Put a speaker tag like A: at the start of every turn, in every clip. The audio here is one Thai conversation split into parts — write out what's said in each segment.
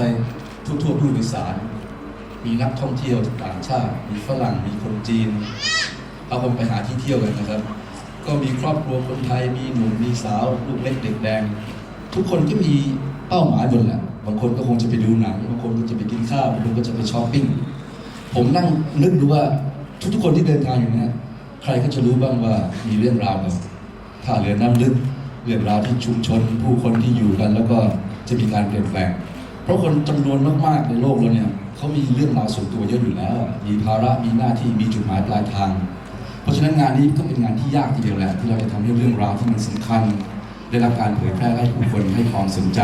A: ไปทั่วทั่วผู้โดยสารมีนักท่องเที่ยวต่างชาติ มีฝรั่งมีคนจีนเราคงไปหาที่เที่ยวกันนะครับ ก็มีครอบครัวคนไทยมีหนุ่มมีสาวลูกเล็กเด็กแดง ทุกคนก็มีเป้าหมายหมดแหละบางคนก็คงจะไปดูหนังบางคนก็จะไปกินข้าวบางคนก็จะไปช้อปปิ้งผมนั่งนึกดูว่าทุกๆคนที่เดินทางอยู่นี้ใครก็จะรู้บ้างว่ามีเรื่องราวกับท่าเรือน้ำลึกเรื่องราวที่ชุมชน ผู้คนที่อยู่กัน แล้วก็จะมีการเปลี่ยนแปลง ราะคนจำนวนมากๆในโลกเราเนี่ยเขามีเรื่องราวส่วนตัวเยอะอยู่แล้ว มีภาระมีหน้าที่มีจุดหมายปลายทาง เพราะฉะนั้นงานนี้ก็เป็นงานที่ยากทีเดียวแหละที่เราจะทำให้เรื่องราวที่มันสำคัญ ได้รับการเผยแพร่ให้ผู้คนให้ความสนใจ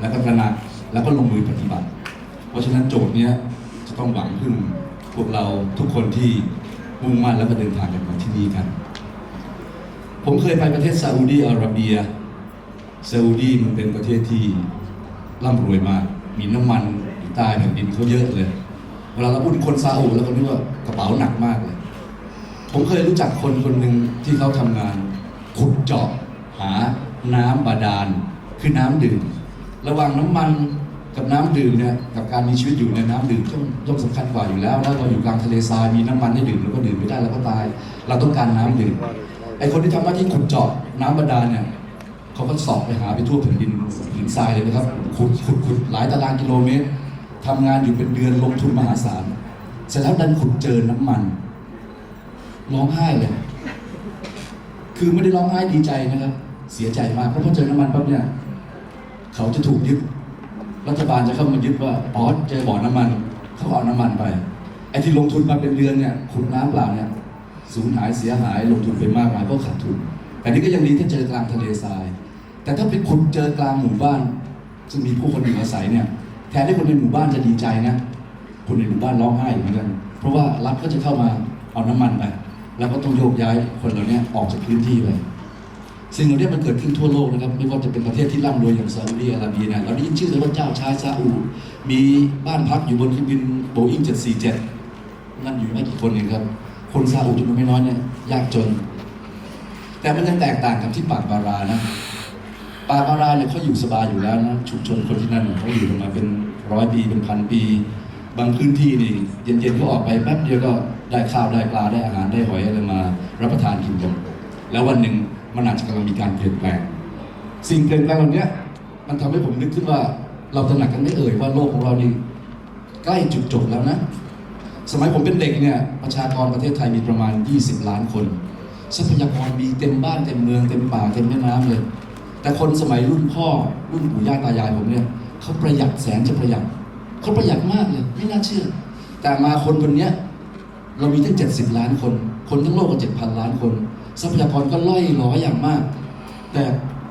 A: แล้วก็ตระหนักแล้วก็ลงมือปฏิบัติ เพราะฉะนั้นโจทย์เนี้ยจะต้องหวังพึ่งพวกเราทุกคนที่มุ่งมั่นแล้วก็เดินทางกันมาที่นี่กัน ผมเคยไปประเทศซาอุดีอาระเบียซาอุดีมันเป็นประเทศที่ ร่ำรวยมาก มีน้ำมันอยู่ใต้แผ่นดินเขาเยอะเลย เวลาเราพูดถึงคนซาอุแล้วก็นึกว่ากระเป๋าหนักมากเลย ผมเคยรู้จักคนคนหนึ่งที่เขาทำงาน ขุดเจาะหาน้ำบาดาลคือน้ำดื่ม ระหว่างน้ำมันกับน้ำดื่มเนี่ยกับการมีชีวิตอยู่ในน้ำดื่มย่อมย่อมสำคัญกว่าอยู่แล้วแล้วเราอยู่กลางทะเลทรายมีน้ำมันให้ดื่มแล้วก็ดื่มไม่ได้แล้วก็ตาย เราต้องการน้ำดื่มไอคนที่ทำหน้าที่ขุดเจาะน้ำบาดาลเนี่ยเขาก็สอบไปหาไปทั่วแผ่นดินผืนทรายเลยนะครับ ขุดขุดขุดหลายตารางกิโลเมตรทำงานอยู่เป็นเดือนลงทุนมหาศาลเสร็จแล้วดันขุดเจอน้ำมัน ร้องไห้เลย คือไม่ได้ร้องไห้ดีใจนะครับ เสียใจมากเพราะพอเจอน้ำมันปั๊บเนี่ย เขาจะถูกยึด รัฐบาลจะเข้ามายึดว่าอ๋อเจอบ่อน้ำมัน เขาเอาน้ำมันไป ไอ้ที่ลงทุนมาเป็นเดือนเนี่ยขุดน้ำเปล่าเนี่ยสูญหายเสียหายลงทุนไปมากมายเพราะขาดทุน แต่นี่ก็ยังดีที่เจอกลางทะเลทราย แต่ถ้าเป็นขุดเจอกลางหมู่บ้าน ซึ่งมีผู้คนอยู่อาศัยเนี่ยแทนที่คนในหมู่บ้านจะดีใจนะคนในหมู่บ้านร้องไห้เหมือนกันเพราะว่ารัฐก็จะเข้ามาเอาน้ำมันไปแล้วก็ต้องโยกย้ายคนเหล่านี้ออกจากพื้นที่ไปสิ่งเหล่านี้มันเกิดขึ้นทั่วโลกนะครับ ไม่ว่าจะเป็นประเทศที่ร่ำรวยอย่างซาอุดีอาระเบียเนี่ยเราได้ยินชื่อเลยว่าเจ้าชายซาอุมีบ้านพักอยู่บนเครื่องบินโบอิ้ง747 นั่นอยู่ไม่กี่คนเองครับ คนซาอุจำนวนไม่น้อยเนี่ยยากจน แต่มันยังแตกต่างกับที่ปากบารานะ ปาการาเนี่ยเขาอยู่สบายอยู่แล้วนะชุมชนคนที่นั่นเขาอยู่กันมาเป็นร้อยปีเป็นพันปี บางพื้นที่นี่เย็นๆเขาออกไปแป๊บเดียวก็ได้ข้าวได้ปลาได้อาหารได้หอยอะไรมา รับประทานกินกันแล้ววันหนึ่งมันอาจจะกำลังมีการเปลี่ยนแปลง สิ่งเปลี่ยนแปลงเหล่านี้มันทำให้ผมนึกขึ้นว่าเราตระหนักกันไม่เอ่ยว่าโลกของเรานี่ใกล้จุดจบแล้วนะ สมัยผมเป็นเด็กเนี่ยประชากรประเทศไทยมีประมาณ 20 ล้านคนทรัพยากรมีเต็มบ้านเต็มเมืองเต็มป่าเต็มแม่น้ำเลย แต่คนสมัยรุ่นพ่อรุ่นปู่ย่าตายายผมเนี่ยเขาประหยัดแสนจะประหยัดเขาประหยัดมากเลย ไม่น่าเชื่อ แต่มาคนคนเนี้ยเรามีตั้ง 70 ล้านคน คนทั้งโลกก็7,000 ล้านคน ทรัพยากรก็ล่อยหลออย่างมาก แต่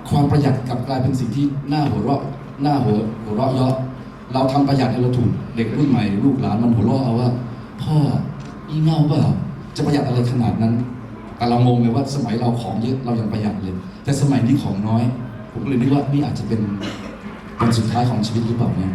A: ความประหยัดกลับกลายเป็นสิ่งที่น่าหัวเราะน่าหัวหัวเราะเยาะเราทำประหยัดให้เราถูกเด็กรุ่นใหม่ลูกหลานมันหัวเราะเอาว่า พ่ออีเงาเปล่าจะประหยัดอะไรขนาดนั้น แต่เรางงเลยว่าสมัยเราของเยอะเรายังประหยัดเลย แต่สมัยนี้ของน้อย ผมเลยนึกว่านี่อาจจะเป็นวันสุดท้ายของชีวิตหรือเปล่าเนี่ย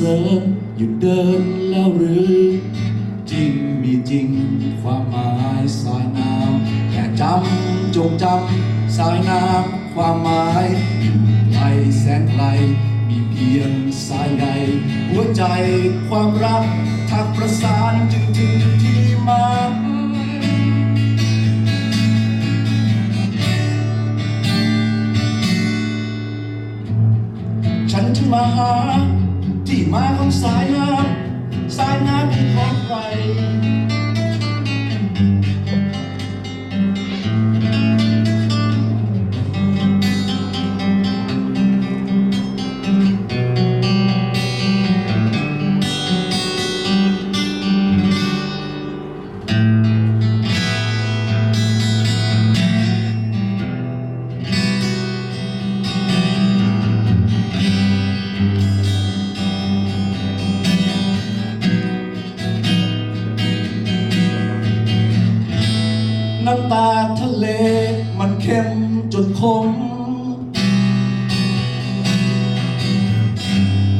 A: สรรเสริญหยุดเดินแล้วหรือ จริงมีจริงความหมายสายน้ำแค่จำจงจำสายน้ำความหมายอยู่ไกลแสนไกลมีเพียงสายใดหัวใจความรักทักประสานจึงถึงที่มาฉันจึงมาหา ที่มาของสายน้ำสายน้ำเป็นของใค จนคม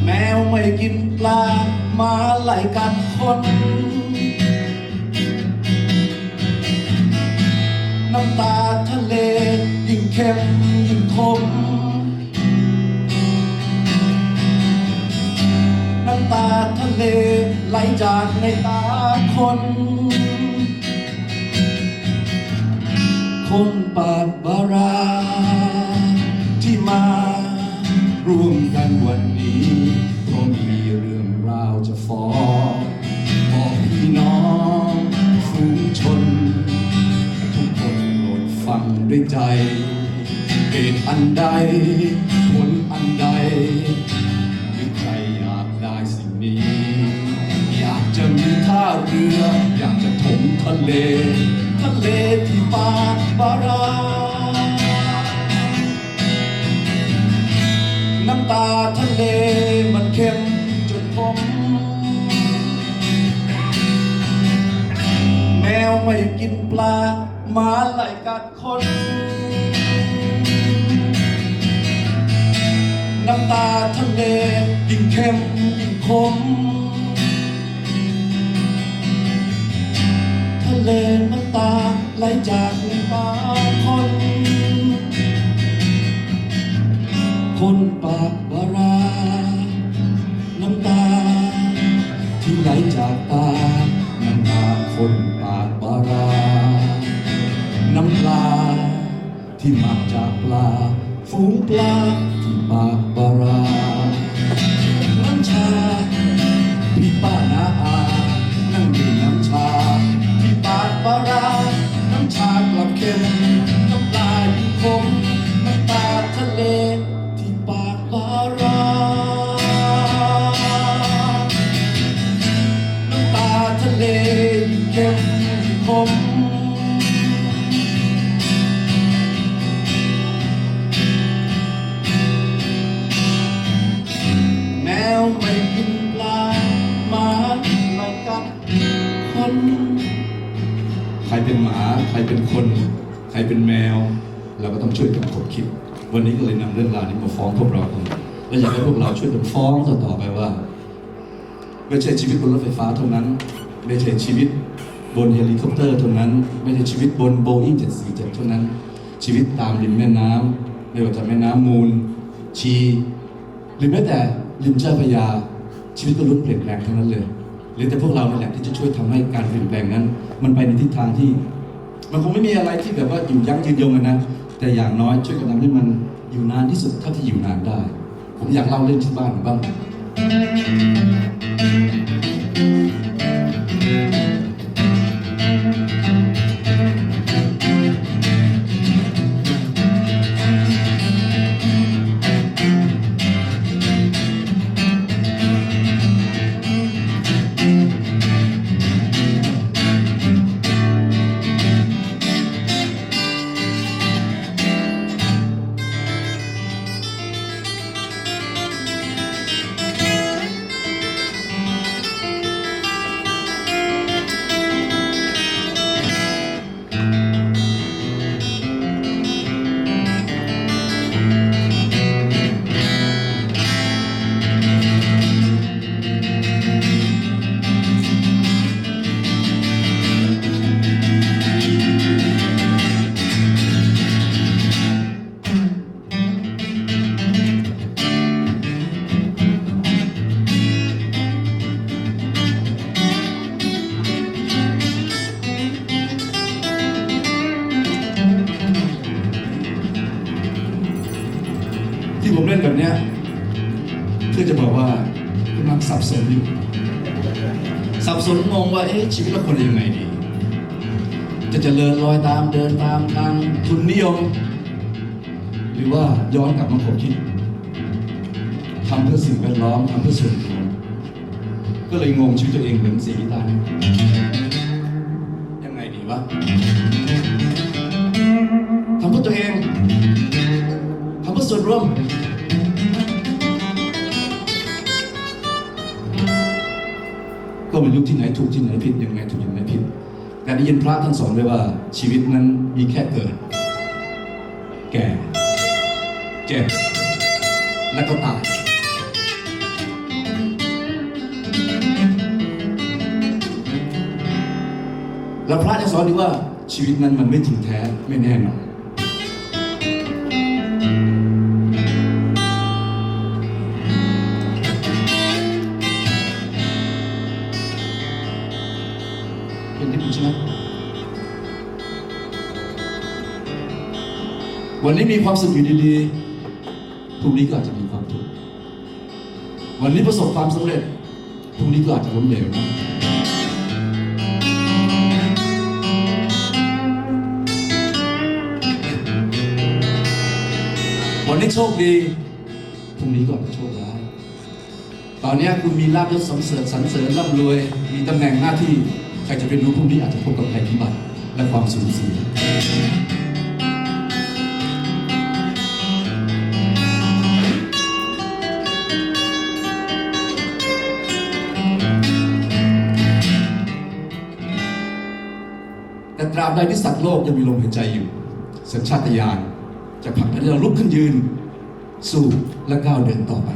A: แมวไม่กินปลาหมาไหลกัดคนน้ำตาทะเลยิ่งเข้มยิ่งคมน้ำตาทะเลไหลจากในตาคน ด้วยใจเหตุอันใด ผลอันใดหรือใครอยากได้สิ่งนี้ อยากจะมีท่าเรือ อยากจะถมทะเล ทะเลที่ปากบาราน้ำตาทะเลมันเข้มจนผมแมวไม่กินปลา มาไหลกัดคน น้ำตาทะเลยิ่งเข้มยิ่งคม ทะเลน้ำตาไหลจากในตาคน คนปากบารา น้ำตาที่ไหลจาก ที่มาจากปลาฝูงปลา รเป็นหมา ใครเป็นคน ใครเป็นแมว เราก็ต้องช่วยกันคบคิด วันนี้ก็เลยนำเรื่องราวนี้มาฟ้องพวกเรากันและอยากให้พวกเราช่วยกันฟ้องต่อไปว่า ไม่ใช่ชีวิตบนรถไฟฟ้าเท่านั้น ไม่ใช่ชีวิตบนเฮลิคอปเตอร์เท่านั้น ไม่ใช่ชีวิตบนโบอิ้ง747 เท่านั้น ชีวิตตามริมแม่น้ำไม่ว่าจะแม่น้ำมูล ชีหรือแม้แต่ริมเจ้าพยาชีวิตก็ล้วนเปลี่ยนแปลงทั้งนั้นเลยหรือแต่พวกเรานี่แหละที่จะช่วยทำให้การเปลี่ยนแปลงนั้น มันไปในทิศทางที่ มันคงไม่มีอะไรที่แบบว่าอยู่ยั้งยืนยงกันนะ แต่อย่างน้อยช่วยกันทำให้มันอยู่นานที่สุดเท่าที่อยู่นานได้ ผมอยากเล่าเรื่องที่บ้านบ้าง
B: เป็
A: นแบบเนี้ยเพื่อจะบอกว่ากำลังสับสนอยู่สับสนงงว่าเอ๊ะชีวิตเราควรจะยังไงดีจะเจริญรอยตามเดินตามทางทุนนิยม หรือว่าย้อนกลับมาขบคิดทำเพื่อสิ่งแวดล้อมทำเพื่อส่วนรวมก็เลยงงชีวิตตัวเองเหมือนสีตายังไงดีวะทำเพื่อตัวเองทำเพื่อส่วนรวม ก็ไม่รู้ที่ไหนถูกที่ไหนผิดยังไงถูกยังไงผิด แต่ได้ยินพระท่านสอนไว้ว่าชีวิตนั้นมีแค่เกิด แก่ เจ็บ และก็ตายแล้วพระจะสอนดีว่าชีวิตนั้นมันไม่จริงแท้ไม่แน่นอน วันนี้มีความสุขอยู่ดีๆพรุ่งนี้ก็อาจจะมีความทุกข์วันนี้ประสบความสำเร็จพรุ่งนี้ก็อาจจะล้มเหลวนะวันนี้โชคดีพรุ่งนี้ก็อาจจะโชคร้ายตอนนี้คุณมีลาภยศสรรเสริญสรรเสริญร่ำรวย มีตำแหน่งหน้าที่ ใครจะเป็นรู้พรุ่งนี้อาจจะพบกับภัยพิบัติและความสูญเสีย บใดที่สัตว์โลกยังมีลมหายใจอยู่ สัญชาตญาณจะผลักดันให้เราลุกขึ้นยืน สู้และก้าวเดินต่อไป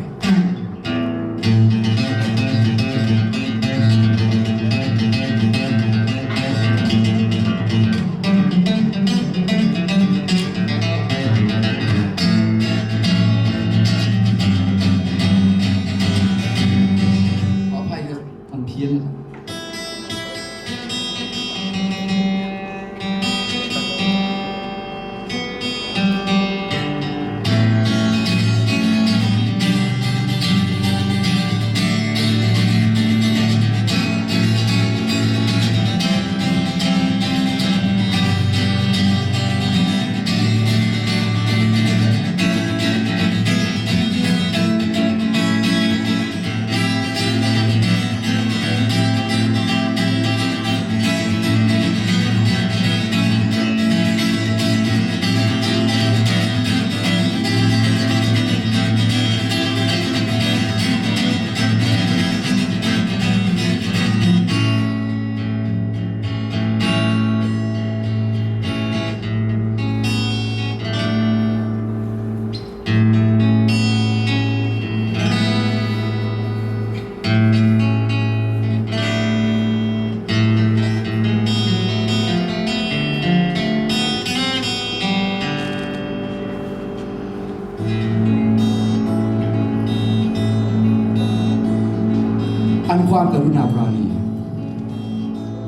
A: ความกรุณาปราณี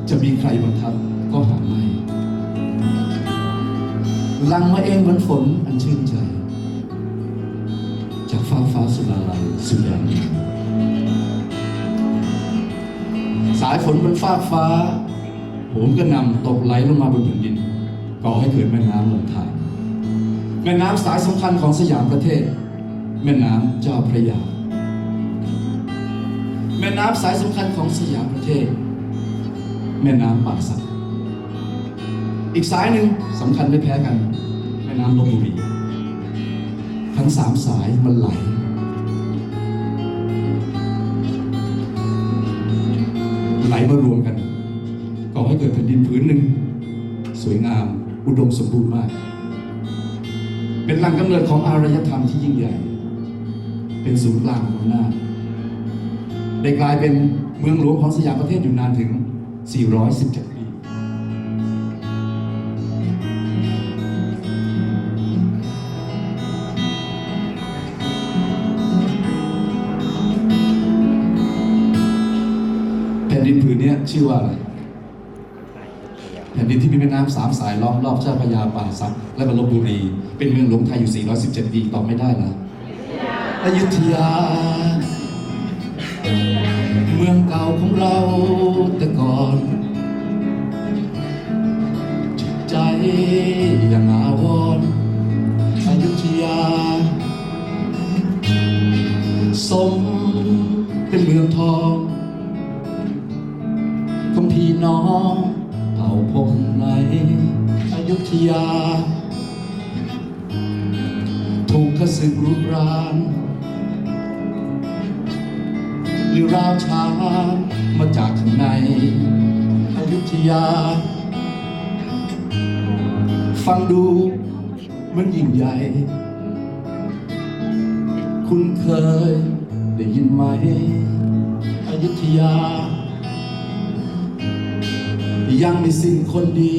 A: จะมีใครบังคับก็หาไม่ลังมาเองเหมือนฝนอันชื่นใจ จากฟ้าฟ้าสุดาลัยสุดแดนสายฝนบนฟากฟ้าโหมกระหนำตกไหลลงมาบนแผ่นดินก่อให้เกิดแม่น้ำลำธารแม่น้ำสายสำคัญของสยามประเทศ แม่น้ำเจ้าพระยา ม่น้ำสายสำคัญของสยามประเทศ แม่น้ำป่าสักอีกสายหนึ่งสำคัญไม่แพ้กัน แม่น้ำลบบุรีทั้งสามสายมันไหลไหลมารวมกันก่อให้เกิดแผ่นดินผืนหนึ่ง สวยงามอุดมสมบูรณ์มาก เป็นหล่งกำเนิดของอารยธรรมที่ยิ่งใหญ่ เป็นศูนย์กลางของอำนาจ ได้กลายเป็นเมืองหลวงของสยามประเทศอยู่นานถึง 417 ปี แผ่นดินผืนนี้ชื่อว่าอะไร แผ่นดินที่มีแม่น้ำสามสายล้อมรอบเจ้าพระยาป่าซัก และบรลบบุรี เป็นเมืองหลวงไทยอยู่ 417 ปีตอบไม่ได้นะอยุธยา เมืองเก่าของเราแต่ก่อน จิตใจอย่างอาวรณ์ ฟังดูมันยิ่งใหญ่ คุณเคยได้ยินไหมอยุธยา ยังไม่สิ้นคนดี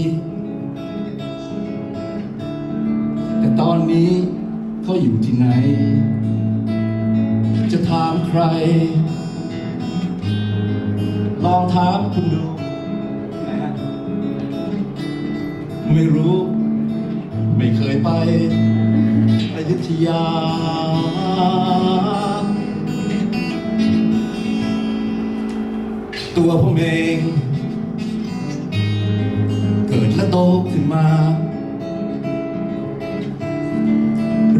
A: แต่ตอนนี้เขาอยู่ที่ไหน จะถามใคร ลองถามคุณดู ไม่รู้ ไม่เคยไปอยุธยา ตัวผมเอง เกิดและโตขึ้นมา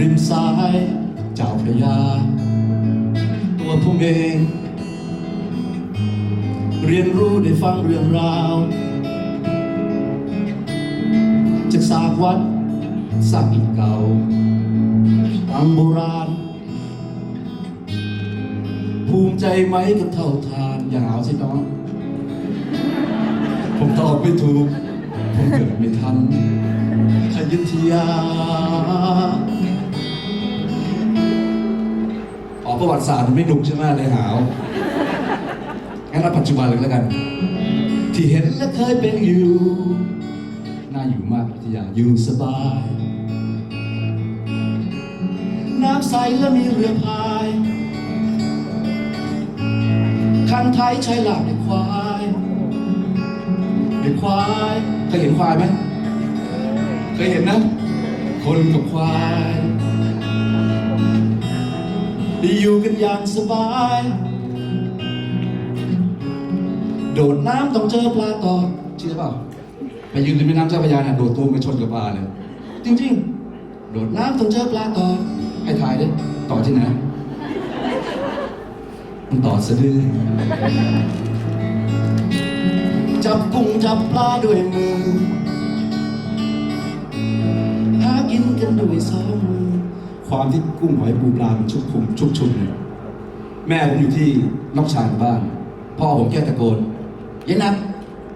A: ริมซ้ายเจ้าพระยา ตัวผมเอง เรียนรู้ได้ฟังเรื่องราวจากสากวัด สากอิฐเก่าตามโบราณ ภูมิใจไหมกับเท่าทาน อย่าหาวสิน้อง ผมตอบไม่ถูก ผมเกิดไม่ทันอยุธยาอ๋อประวัติศาสตร์มันไม่หนุกใช่ไหมเลยหาวงั้นเอาปัจจุบันเลยแล้วกัน ที่เห็นและเคยเป็นอยู่ น่าอยู่มากอยุธยาอยู่สบาย น้ำใสและมีเรือพาย คันไทยใช้หลักในควายในควายเคยเห็นควายไหมเคยเห็นนะ คนกับควายได้อยู่กันอย่างสบาย โดดน้ำต้องเจอปลาตอดเชื่อเปล่าไปยืนริมแม่น้ำเจ้าพระยาน่ะโดดตัวไปชนกับปลาเลย จริง ๆ โดดน้ำต้องเจอปลาตอด ให้ถ่ายดิต่อที่ไหนมันต่อสะดือจับกุ้งจับปลาด้วยมือ หากินกันด้วยสองมือ ความที่กุ้งหอยปูปลามันชุกคุมชุกชุมเนี่ยแม่ผมอยู่ที่นอกชายบ้าน พ่อผมแค่ตะโกนยายนับ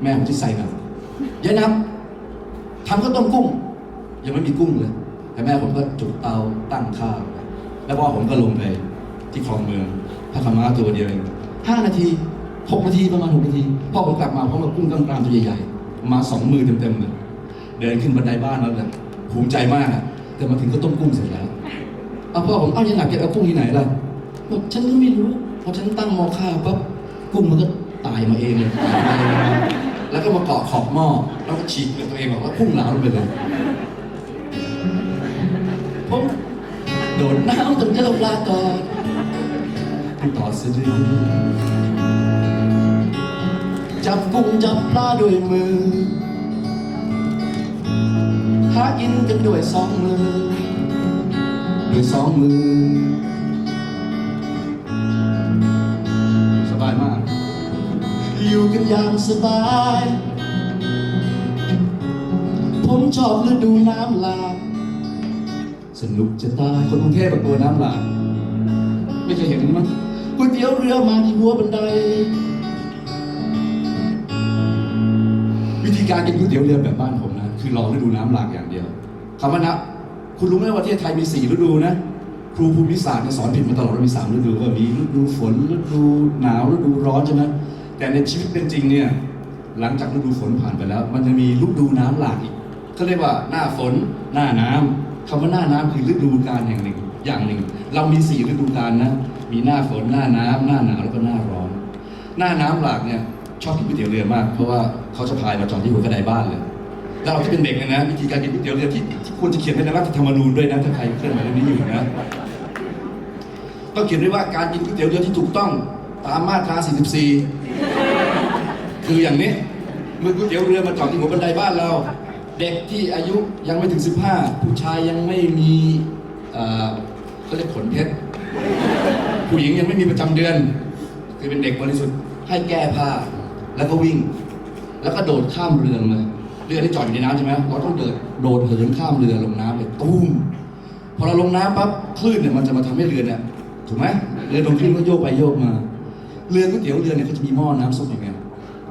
A: แม่ผมที่ใส่กับยายนับทำข้าต้มกุ้ง ยังไม่มีกุ้งเลย แต่แม่ผมก็จุดเตาตั้งข้าว แล้วพ่อผมก็ลงไปที่คลองเมืองพระขาวม้าตัวเดียวเองห้านาทีหกนาทีประมาณหกนาทีพ่อผมกลับมาพร้อมกับกุ้งกล้ามๆตัวใหญ่ๆมาสองมือเต็มๆเลยเดินขึ้นบันไดบ้านแล้วแบบภูมิใจมากอะแต่มาถึงก็ต้มกุ้งเสร็จแล้วเอาพ่อผมเอายังหนักเก็บเอากุ้งที่ไหนล่ะบอกฉันก็ไม่รู้พอฉันตั้งหม้อข้าวปั๊บกุ้งมันก็ตายมาเองเลยแล้วก็มาเกาะขอบหม้อแล้วก็ฉีกตัวเองบอกว่าพุ่งหลาลงไปเลย ผมโดดน้ำจนเจอปลาตอดต่อสะดือจับกุ้งจับปลาด้วยมือ หากินกันด้วยสองมือด้วยสองมือ สบายมาก อยู่กันอย่างสบาย ผมชอบฤดูน้ำหลาก สนุกจะตายคนกรุงเทพแบบตัวน้ำหลากไม่เคยเห็นมั้งก๋วยเตี๋ยวเรือมาที่หัวบันได วิธีการกินก๋วยเตี๋ยวเรือแบบบ้านผมนะ คือรอฤดูน้ำหลากอย่างเดียวคำว่านับคุณรู้ไหมว่าประเทศไทยมีสี่ฤดูนะครูภูมิศาสตร์เนี่ยสอนผิดมาตลอดว่ามีสามฤดูว่ามีฤดูฝนฤดูหนาวฤดูร้อนใช่ไหมแต่ในชีวิตเป็นจริงเนี่ยหลังจากฤดูฝนผ่านไปแล้ว มันจะมีฤดูน้ำหลากอีกเขาเรียกว่าหน้าฝนหน้าน้ำ คำว่าหน้าน้ำคือฤดูกาลแห่งหนึ่ง อย่างหนึ่ง เรามีสี่ฤดูกาลนะ มีหน้าฝนหน้าน้ำหน้าหนาวแล้วก็หน้าร้อน หน้าน้ำหลากเนี่ยชอบกินก๋วยเตี๋ยวเรือมาก เพราะว่าเขาจะพายมาจอดที่หัวกระไดบ้านเลยแล้วเราที่เป็นเด็กเนี่ยนะวิธีการกินก๋วยเตี๋ยวเรือที่ควรจะเขียนไว้ในรัฐธรรมนูญด้วยนะถ้าใครเคลื่อนไหวเรื่องนี้อยู่นะ
B: ก็เขียนไว้ว่าการกินก๋วยเตี๋ยวเรือที่ถูกต้องตามมาตรา 44 คืออย่างนี้เมื่อก๋วยเตี๋ยวเรือมาจอดที่หัวบันไดบ้านเรา เด็กที่อายุยังไม่ถึง 15 ผู้ชายยังไม่มีเอ่อเขาเรียกขนเพชร ผู้หญิงยังไม่มีประจำเดือน คือเป็นเด็กบริสุทธิ์ให้แก้ผ้า แล้วก็วิ่ง แล้วก็โดดข้ามเรือมาเรือที่จอดอยู่ในน้ำใช่ไหมเราต้องเดินโดดเหินข้ามเรือลงน้ำไปตุ้มพอเราลงน้ำปั๊บคลื่นเนี่ยมันจะมาทำให้เรือเนี่ยถูกไหมเรือโดนคลื่นก็โยกไปโยกมา เรือก๋วยเตี๋ยวเรือเนี่ยเขาจะมีหม้อน้ำซุปอย่างเงี้ย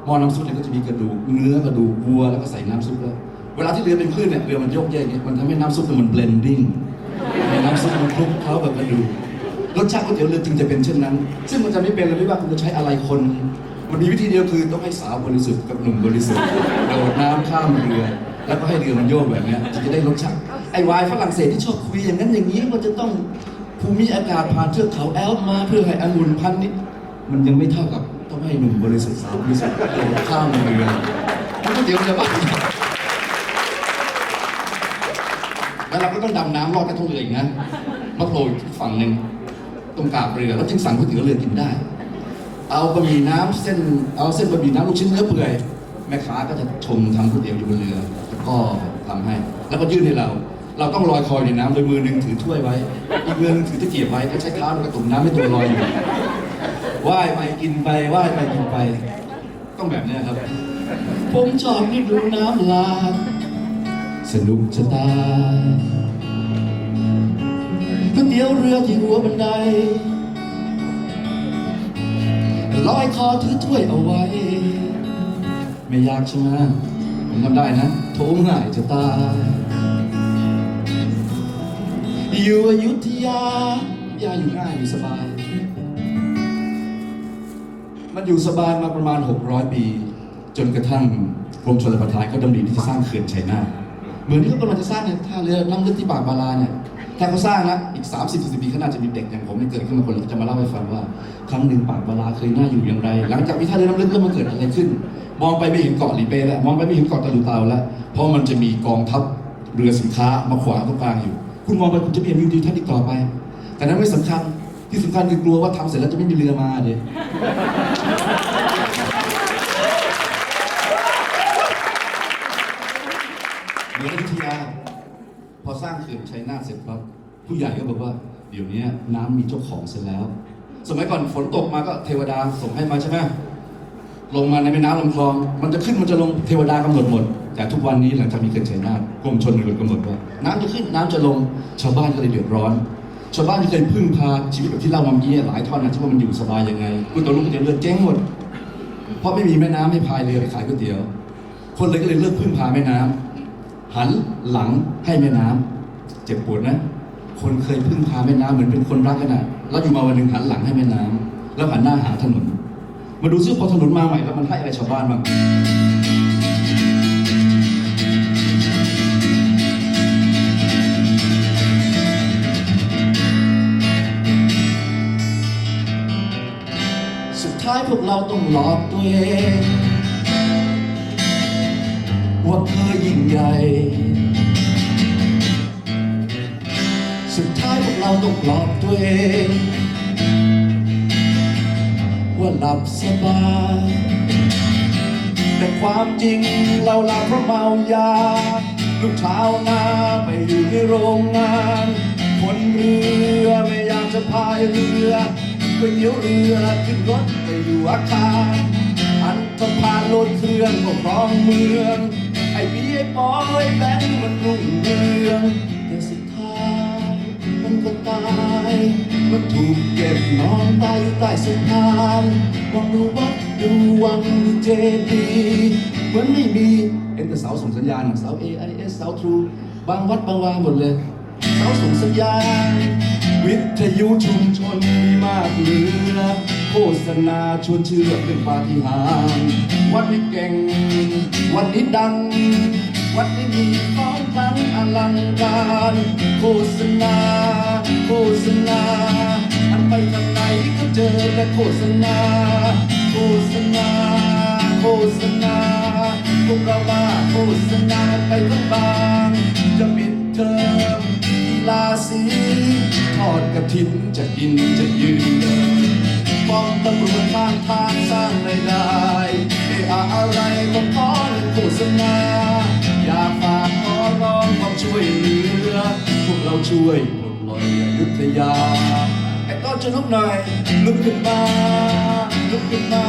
B: หม้อน้ำซุปเนี่ยก็จะมีกระดูกเนื้อกระดูกวัวแล้วก็ใส่น้ำซุปแล้ว เวลาที่เรือเป็นคลื่นเนี่ยเรือมันโยกแย่งเงี้ยมันทำให้น้ำซุปเนี่ยมันเบลนดิ้งน้ำซุปมันคลุกเคล้ากับกระดูกรสชาติก๋วยเตี๋ยวเรือจึงจะเป็นเช่นนั้น ซึ่งมันจะไม่เป็นเลยไม่ว่าคุณจะใช้อะไรคน มันมีวิธีเดียวคือต้องให้สาวบริสุทธิ์กับหนุ่มบริสุทธิ์โดดน้ำข้ามเรือ แล้วก็ให้เรือมันโยกแบบนี้ยถึงจะได้รสชาติไอ้วายฝรั่งเศสที่ชอบคุยอย่างนั้นอย่างนี้มันจะต้องภูมิอากาศผ่านเทือกเขาแอลป์มาเพื่อให้องุ่นพันนี้มันยังไม่เท่ากับต้องให้หนุ่มบริสุทธิ์สาวบริสุทธิ์โดดข้ามเรือมันก็เดี๋ยวจะบ้า แล้วเราก็ต้องดำน้ำลอดกระทงเรืออีกนะมาโผล่อีกฝั่งหนึ่งตรงกาบเรือแล้วจึงสั่งก๋วยเตี๋ยวเรือกินได้ เอาบะหมี่น้ำเส้นเอาเส้นบะหมี่น้ำลูกชิ้นเนื้อเปื่อยแม่ค้าก็จะชมทำก๋วยเตี๋ยวอยู่บนเรือแล้วก็ทำให้ แล้วก็ยื่นให้เรา เราต้องลอยคอยในน้ำโดยมือหนึ่งถือถ้วยไว้ อีกมือหนึงถือตะเกียบไว้ก็ใช้เท้าแล้วก็ตุ่มน้ำให้ตัวลอยอยู่ว่ายไปกินไปว่ายไปกินไป ต้องแบบนี้ครับ ผมชอบนี่ดูน้ำหลาก สนุกจะตายก๋วยเตี๋ยวเรือที่หัวบันไดลอยคอถือถ้วยเอาไว้ ไม่ยากใช่ไหมผมทำได้นะ โถง่ายจะตาย อยู่อยุธยายาอยู่ง่ายอยู่สบาย มันอยู่สบายมาประมาณ 600 ปี จนกระทั่งกรมชลประทานเขาดำริที่จะสร้างเขื่อนชัยนาท เหมือนที่เขากำลังจะสร้างเนี่ยท่าเรือน้ำลึกที่ปากบาลาเนี่ยถ้าเขาสร้างนะอีก 30 40ปีข้างหน้าจะมีเด็กอย่างผมเนี่ยเกิดขึ้นมาคนแล้วจะมาเล่าให้ฟังว่า ครั้งหนึ่งปากบาลาเคยน่าอยู่อย่างไร หลังจากมีท่าเรือน้ำลึกแล้วมันเกิดอะไรขึ้น มองไปไม่เห็นเกาะหลีเป้แล้วมองไปไม่เห็นเกาะตะลุเตาแล้วเพราะมันจะมีกองทัพเรือสินค้ามาขวางตรงกลางอยู่ คุณมองไปคุณจะไม่เห็นวิวทิวทัศน์อีกต่อไป แต่นั้นไม่สำคัญที่สำคัญคือกลัวว่าทำเสร็จแล้วจะไม่มีเรือมาเดี๋ย ชัยนาทเสร็จปั๊บผู้ใหญ่ก็บอกว่า เดี๋ยวนี้น้ำมีเจ้าของเสร็จแล้ว สมัยก่อนฝนตกมาก็เทวดาส่งให้มาใช่ไหมลงมาในแม่น้ำลำคลอง มันจะขึ้นมันจะลงเทวดากำหนดหมด แต่ทุกวันนี้หลังจากมีเขื่อนชัยนาทกรมชนบทกำหนดว่าน้ำจะขึ้นน้ำจะลงชาวบ้านก็เลยเดือดร้อน ชาวบ้านที่เคยพึ่งพาชีวิตแบบที่เล่ามาเมื่อกี้หลายท่อนนะที่ว่ามันอยู่สบายยังไงก๋วยเตี๋ยวลุงก๋วยเตี๋ยวเรือเจ๊งหมด เพราะไม่มีแม่น้ำให้พายเรือไปขายก๋วยเตี๋ยว คนเลยก็เลยเลิกพึ่งพาแม่น้ำหันหลังให้แม่น้ำ จ็บปวดนะ คนเคยพึ่งพาแม่น้ำเหมือนเป็นคนรักกันนะแล้วอยู่มาวันหนึ่งหันหลังให้แม่น้ำแล้วหันหน้าหาถนน มาดูซิพอถนนมาใหม่แล้วมันให้อะไรชาวบ้านบ้างสุดท้ายพวกเราต้องหลอกตัวเอง ว่าเคยยิ่งใหญ่ ท้ายพวกเราต้องปลอบตัวเอง ว่าหลับสบาย แต่ความจริงเราหลับเพราะเมายา ลูกชาวนาไปอยู่ในโรงงาน คนเรือไม่อยากจะพายเรือก๋วยเตี๋ยวเรือขึ้นรถไปอยู่อาคารอันสะพานโลดเครื่องก็ครองเมือง ไอ้พี่ไอ้ปอยแบงค์มันรุ่งเรือง มันก็ตายมันถูกเก็บนอนตายอยู่ใต้สะพานวังดูวัดดูวังดูเจดีย์เหมือนไม่มีเห็นแต่เสาส่งสัญญาณเสา AIS เสา True บางวัดบางวาหมดเลยเสาส่งสัญญาณ วิทยุชุมชนมีมากเหลือโฆษณาชวนเชื่อเรื่องปาฏิหาริย์วัดนี้เก่ง วัดนี้ดัง วัดนี้มีของคลังอลังการโฆษณา โฆษณา อันไปทางไหนก็เจอแต่โฆษณา โฆษณา โฆษณา พวกเรามาโฆษณาไปทั้งบางจะปิดเทอมที่ลาสีทอดกระถินจะกินจะยืนเดินป้อมตำรวจข้างทางสร้างรายได้เออาอะไรก็ขอเล่นโฆษณา ช่วยเหลือ พวกเราช่วยปลดปล่อยอยุธยาไอ้ต้นจะลุกหน่อยลุกขึ้นมาลุกขึ้นมา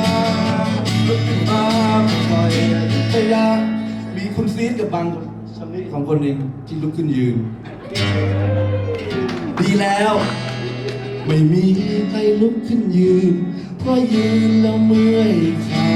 B: ลุกขึ้นมาปลดปล่อยอยุธยา มีคุณซีดกับบางชำนิของคนเองที่ลุกขึ้นยืน ดีแล้ว ไม่มีใครลุกขึ้นยืน เพราะยืนแล้วเมื่อยขา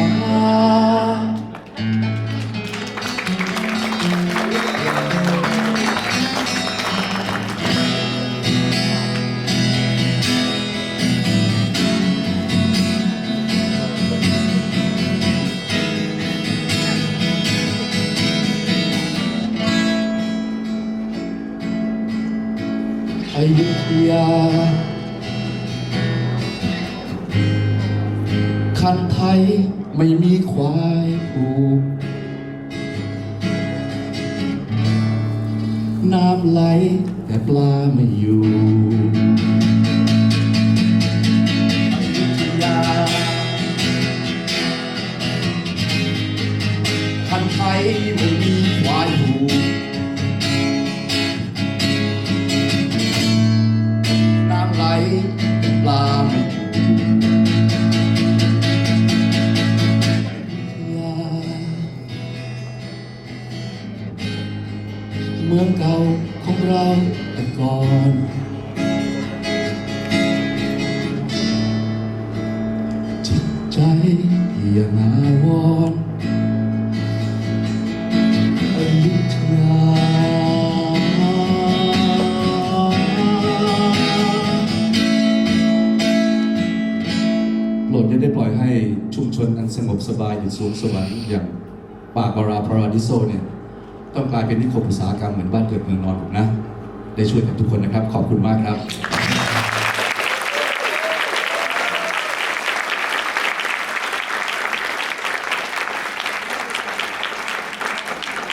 B: ดิโซเนี่ยต้องกลายเป็นนิคมอุตสาหกรรมเหมือนบ้านเกิดเมืองนอนผมนะ ได้ช่วยกันทุกคนนะครับ ขอบคุณมากครับ